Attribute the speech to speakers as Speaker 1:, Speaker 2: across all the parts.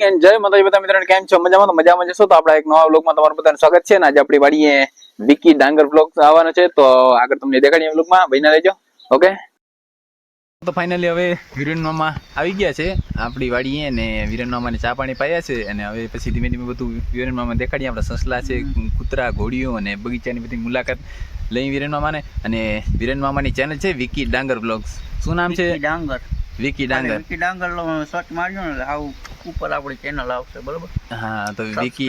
Speaker 1: જય માતાજી બધા મિત્રોને કેમ છો? મજામાં તો મજામાં જશો તો આપણા એક નવા વ્લોગમાં તમારું બધાનું સ્વાગત છે અને આજે આપણી વાડીએ વિકી ડાંગર વ્લોગ આવવાનો છે. તો આગળ તમને દેખાડીએ વ્લોગમાં. ભાઈના રહેજો ઓકે તો ફાઇનલી હવે વિરેન મામા આવી ગયા છે. આપણી વાડીએ ને વિરેન મામાને ચા પાણી પાયા છે અને હવે પછી ધીમે ધીમે બધું વિરેન મામા દેખાડીએ. આપણા સસલા છે કૂતરા ઘોડીઓ અને બગીચાની બધી મુલાકાત લઈ વિરેન મામાને અને વિરેન મામાની ચેનલ છે વિકી ડાંગર બ્લોગ શું નામ છે?
Speaker 2: ડાંગર.
Speaker 1: વિકી ડાંગર.
Speaker 2: વિકી ડાંગર સર્ચ મારજો ને આવું ઉપર આપણી ચેનલ આવશે બરોબર?
Speaker 1: હા તો વિકી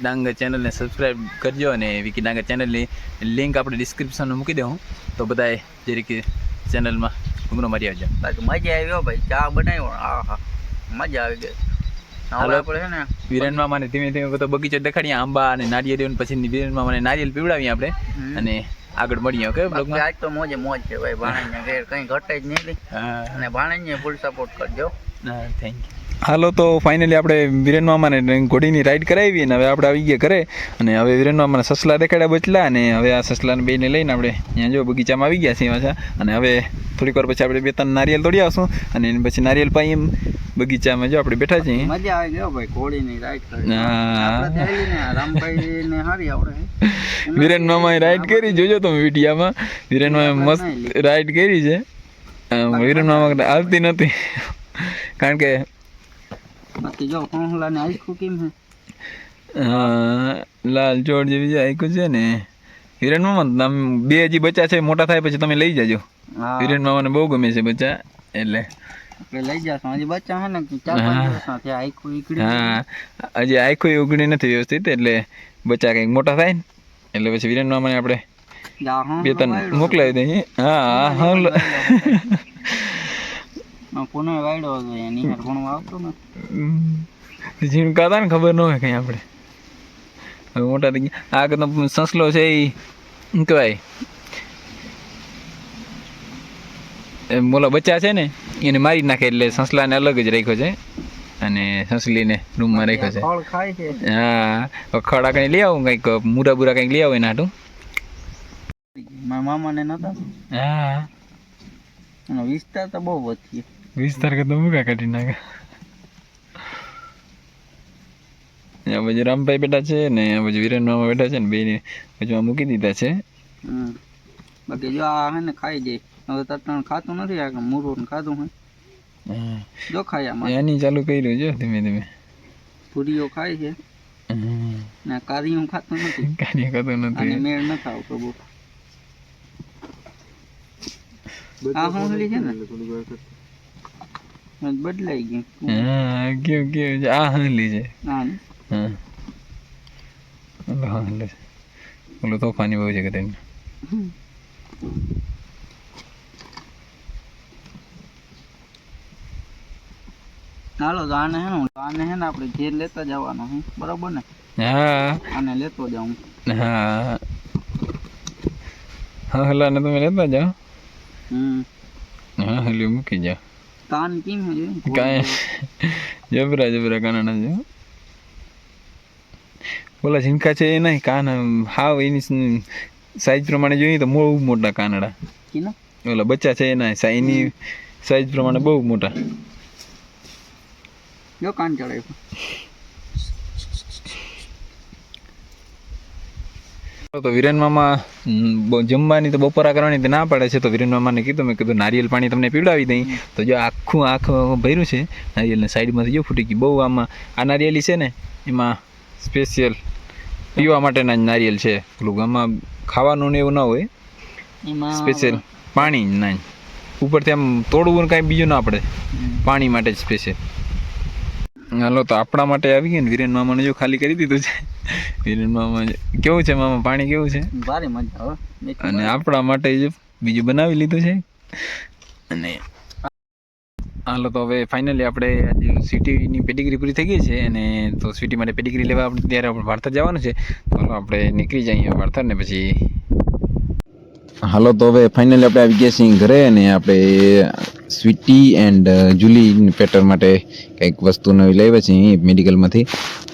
Speaker 1: ડાંગર ચેનલને સબસ્ક્રાઇબ કરજો અને વિકી ડાંગર ચેનલની લિંક આપણે ડિસ્ક્રિપ્શનમાં મૂકી દઉં તો બધાએ જે રીતે ચેનલમાં ઘૂમરો મારી આવજો.
Speaker 2: બાકી મજા આવી હો ભાઈ ચા બનાવ્યો? આ હા. મજા આવી ગઈ. ને?
Speaker 1: વિરેન મામાને ધીમે ધીમે બધો બગીચો દેખાડીએ આંબા અને નારિયેળ પછી વિરેન મામાને નારિયેળ પીવડાવીએ આપણે. અને આગળ મળીએ ઓકે બ્લોગમાં?
Speaker 2: આજ તો મોજે મોજ છે ભાઈ ભાણેજને ઘેર કંઈ ઘટે જ નહીં અને ભાણેજને ફૂલ સપોર્ટ કરજો.
Speaker 1: થેન્ક યુ હાલો તો ફાઇનલી આપણે વિરેન મામાને ઘોડીની રાઈડ કરાવી અને હવે આપણે આવી ગયા ઘરે. અને હવે વિરેન મામાને સસલા દેખાડ્યા બચલા અને હવે આ સસલાને બેને લઈને આપણે ત્યાં જો બગીચામાં આવી ગયા છીએ પાછા. અને હવે થોડીક વાર પછી આપણે બે ત્રણ નારિયેલ તોડી આવશું. અને એની પછી નારિયેલ પાઈ એમ બગીચામાં જો આપણે બેઠા છીએ.
Speaker 2: મજા આવી ગયો ભાઈ ઘોડીની રાઈડ કરી
Speaker 1: હા.
Speaker 2: આપણે થયેલી ને રામભાઈ ને હારી આવડે.
Speaker 1: વિરેન મામાએ રાઈડ કરી જોજો તમે વિડીયામાં. વિરેન મામાએ મસ્ત રાઈડ કરી છે. વિરેન મામા આવતી નથી. કારણ કે
Speaker 2: બાકી જો કોહલાને આખું કેમ છે
Speaker 1: લાલ ચોળ જેવી જે આયકું છે ને. હિરણ મામા નામ બે હજી બચ્ચા છે મોટા થાય પછી તમે લઈ જાજો. હિરણ મામાને બહુ ગમે છે બચ્ચા એટલે.
Speaker 2: લઈ જશું. હજી બચ્ચા છે ને ચાર પાંચ આખું ઈકડી
Speaker 1: હા હજી આખું ઉગડી નથી વ્યવસ્થિત એટલે બચ્ચા કંઈક મોટા થાય ને એટલે પછી વિરેન મામાને આપણે બે ત્રણ મોકલાવી દઈએ. હા હા હા
Speaker 2: વાયડો હતો નિહાર આવતો ને
Speaker 1: હમ. ઝીણકા ને ખબર ન હોય કઈ આપણે. હવે મોટા થઈ ગયા. આ તો સસલો છે એ કહેવાય? મોલા બચ્ચા છે ને એને મારી નાખે એટલે સસલાને અલગ જ રાખ્યો છે. અને સસલીને રૂમમાં રાખ્યો છે. હા ખડા કંઈ લઈ આવું કંઈક મૂરા બુરા કંઈક લઈ આવું એના હાટું.
Speaker 2: મારા મામાને નતા?
Speaker 1: હા.
Speaker 2: વિસ્તાર તો બહુ વધી
Speaker 1: વિસ્તાર કરતો મૂકા કાઢી નાખે ત્યાં પછી રામભાઈ બેઠા છે ને પછી વિરેન મામા બેઠા છે ને બેને વચમાં મૂકી દીધા છે
Speaker 2: બાકી જો આ હે ને ખાઈ જાય હવે તટણ ખાતું નથી આ મૂરું ને ખાધું હે
Speaker 1: હા.
Speaker 2: જો ખાય
Speaker 1: એની ચાલુ કર્યું છે ધીમે ધીમે
Speaker 2: પૂરીઓ ખાય છે. ને કારીયું ખાતું નથી
Speaker 1: કાર્ય
Speaker 2: ખાતું
Speaker 1: નથી
Speaker 2: મેળ ન ખાવ તો બહુ આ હોંગલી છે ને બદલાઈ ગયું.
Speaker 1: હા કેવું કેવું છે આ હંલી છે.
Speaker 2: હા.
Speaker 1: હા. હંલે છે. ઓલો તોફાની બહુ છે કે તેને.
Speaker 2: હાલો તો આને હે ને આને હે ને આપણે ઘેર લેતા જવાનો હે. બરાબર ને?
Speaker 1: હા.
Speaker 2: આને લેતો જાઉં.
Speaker 1: હા. હા હલાને તમે લેતા જાઓ.
Speaker 2: હમ.
Speaker 1: હા હલી મૂકી જાઓ.
Speaker 2: કાન કેમ હે
Speaker 1: કાન જબરા જબરા કાના છે ઓલા ઝીંકા છે એ નહીં કાન હાવ એની સાઈઝ પ્રમાણે જોઈએ તો બહુ મોટા કાનડા. ઓલા બચ્ચા છે એના સા- એની સાઈઝ પ્રમાણે બહુ મોટા.
Speaker 2: જો કાન ચડાવ્યું
Speaker 1: તો વિરેન મામા જમવાની તો બપોરા કરવાની તો ના પડે છે તો વિરેન મામાને કીધું મેં કીધું નારિયેલ પાણી તમને પીવડાવી દઈ. તો જો આખું આખું ભર્યું છે નારિયેલને સાઈડમાંથી જો ફૂટી ગઈ બહુ આમાં આ નારિયેલી છે ને એમાં સ્પેશિયલ પીવા માટેના જ નારિયેલ છે. પેલું આમાં ખાવાનું ને એવું ના હોય. સ્પેશિયલ પાણી જ. ના ઉપરથી આમ તોડવું ને કાંઈ બીજું ના પડે. પાણી માટે જ સ્પેશિયલ હાલો તો આપણા માટે આવી ગયા ને વિરેન મામાને જો ખાલી કરી દીધું છે. વિરેન મામા કેવું છે મામા? પાણી કેવું છે?
Speaker 2: ભારે મજા આવે.
Speaker 1: અને આપણા માટે બીજું બનાવી લીધું છે. અને હાલો તો હવે ફાઇનલી આપણે આજે સિટીની પેડિગ્રી પૂરી થઈ ગઈ છે અને તો સિટી માટે પેડિગ્રી લેવા આપણે ત્યારે આપણે વાર્તા જવાનું છે. તો આપણે નીકળી જઈએ વાર્તા ને પછી હાલો, તો હવે ફાઇનલી આપણે આવી ગયા છીએ ઘરે અને આપણે સ્વીટી એન્ડ જુલી પેટર માટે કંઈક વસ્તુ નવી લાવ્યા છીએ મેડિકલમાંથી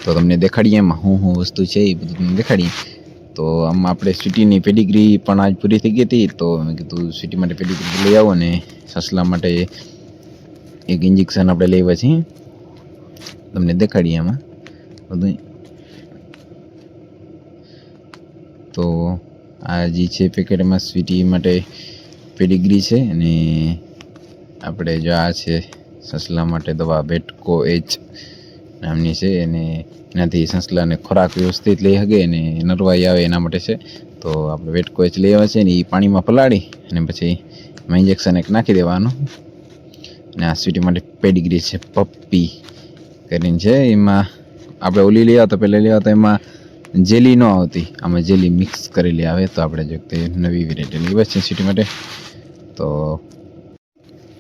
Speaker 1: તો તમને દેખાડીએ એમાં શું શું વસ્તુ છે એ બધું તમને દેખાડીએ. તો આમ આપણે સ્વીટીની પેડિગ્રી પણ આજ પૂરી થઈ ગઈ હતી. તો મેં કીધું સ્વીટી માટે પેડિગ્રી લઈ આવો ને સસલા માટે એક ઇન્જેક્શન આપણે લેવા છીએ.
Speaker 3: તમને દેખાડીએ એમાં બધું તો આ જે છે પેકેટમાં સ્વીટી માટે પેડિગ્રી છે અને આપણે જો આ છે સસલા માટે દવા બેટકો એચ નામની છે અને એનાથી સસલાને ખોરાક વ્યવસ્થિત લઈ શકે અને નરવાઈ આવે એના માટે છે. તો આપણે વેટકો એચ લઈ આવ્યા છે ને એ પાણીમાં પલાળી અને પછી એમાં ઇન્જેક્શન એક નાખી દેવાનું. અને આ સ્વીટી માટે પેડિગ્રી છે પપ્પી કરીને છે. એમાં આપણે ઓલી લઈ આવતા પહેલાં લઈ આવતા એમાં જેલી ન આવતી. આમાં જેલી મિક્સ કરેલી આવે તો આપણે જો તે નવી વેરાયટી લેવા છે સિટી માટે. તો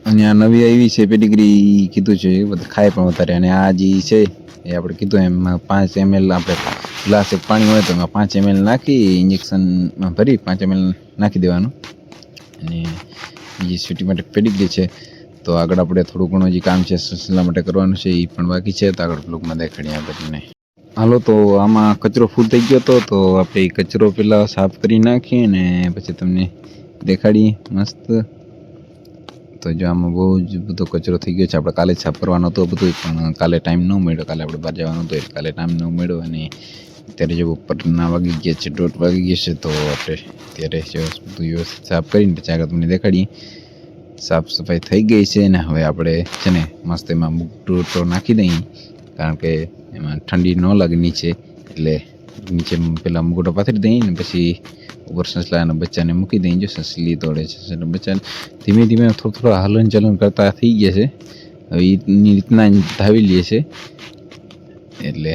Speaker 3: અહીંયા નવી આવી છે પેડિગ્રી કીધું છે ખાય પણ વધારે. અને આ જે છે, એ આપણે કીધું એમાં, પાંચ એમએલ આપણે ગ્લાસ એક પાણી હોય તો એમાં પાંચ એમએલ નાખી ઇન્જેક્શનમાં ભરી, પાંચ એમએલ નાખી દેવાનું. અને બીજી સ્વીટી માટે પેડિગ્રી છે, તો આગળ આપણે થોડું ઘણું જે કામ છે સિલસિલા માટે કરવાનું છે એ પણ બાકી છે. તો આગળ બ્લોગમાં દેખાડીએ આ બધાને. હાલો, તો આમાં કચરો ફૂલ થઈ ગયો હતો, તો આપણે કચરો પહેલાં સાફ કરી નાખીએ ને પછી તમને દેખાડીએ, મસ્ત. તો જો આમાં બહુ જ બધો કચરો થઈ ગયો છે. આપણે કાલે સાફ કરવાનો હતો બધું પણ કાલે ટાઈમ ન મળ્યો. કાલે આપણે બહાર જવાનું હતું, એટલે કાલે ટાઈમ ન મળ્યો અને અત્યારે જો બપોરના વાગી ગયા છે, દોઢ વાગી ગયા છે, તો આપણે અત્યારે જો બધું વ્યવસ્થિત સાફ કરીને પછી આગળ તમને દેખાડીએ. સાફ સફાઈ થઈ ગઈ છે ને હવે આપણે છે ને મસ્ત એમાં તો નાખી દઈએ. કારણ કે એમાં ઠંડી ન લાગે નીચે, એટલે નીચે પહેલાં મુગોટો પાથરી દઈએ ને પછી ઉપર સસલા અને બચ્ચાને મૂકી દઈએ. જો સસલી દોડે છે એટલે બચ્ચાને ધીમે ધીમે થોડું થોડું હલન ચલન કરતા થઈ ગયા છે. હવે એની રીતના ધાવી લે છે. એટલે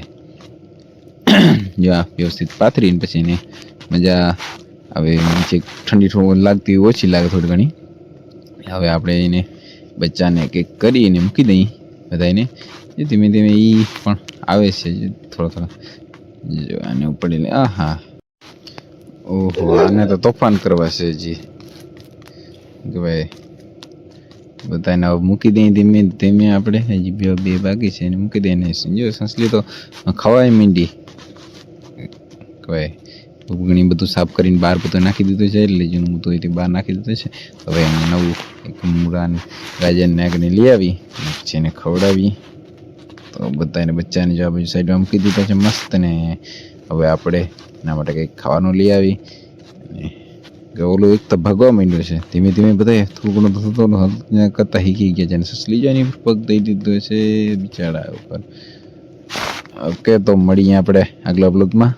Speaker 3: જો આ વ્યવસ્થિત પાથરીને પછી એને મજા હવે નીચે ઠંડી થોડી લાગતી ઓછી લાગે થોડી ઘણી. હવે આપણે એને બચ્ચાને કંઈક કરીને મૂકી દઈએ બધાને એ ધીમે ધીમે એ પણ આવે છે થોડા થોડો. જો આને ઉપડીને આ હા ઓહો, આને તો તોફાન કરવા છે જી કે ભાઈ, બધાને હવે મૂકી દઈએ ધીમે ધીમે આપણે. હજી બે બે બાકી છે, એને મૂકી દઈએ જો સંસલી તો ખવાય મીંડી. કે ભાઈ ઘણી બધું સાફ કરીને બહાર બધું નાખી દીધું છે, એટલે જૂનું બધું એથી બહાર નાખી દીધું છે. હવે એને નવું એક મૂળાને ગાજરને આગળ લઈ આવી એને ખવડાવી. તો બધાને બચ્ચાને જો આ બાજુ સાઈડમાં મૂકી દીધા છે મસ્ત ને હવે આપણે એના માટે કંઈક ખાવાનું લઈ આવી. ઓલું એક તો ભાગવા માંડ્યું છે. ધીમે ધીમે બધા થોડું થતું કરતા શીખી ગયા છે સસલી ને પગ દઈ દીધો છે બિચારા ઉપર. ઓકે, તો મળીએ આપણે આગલા બ્લોગમાં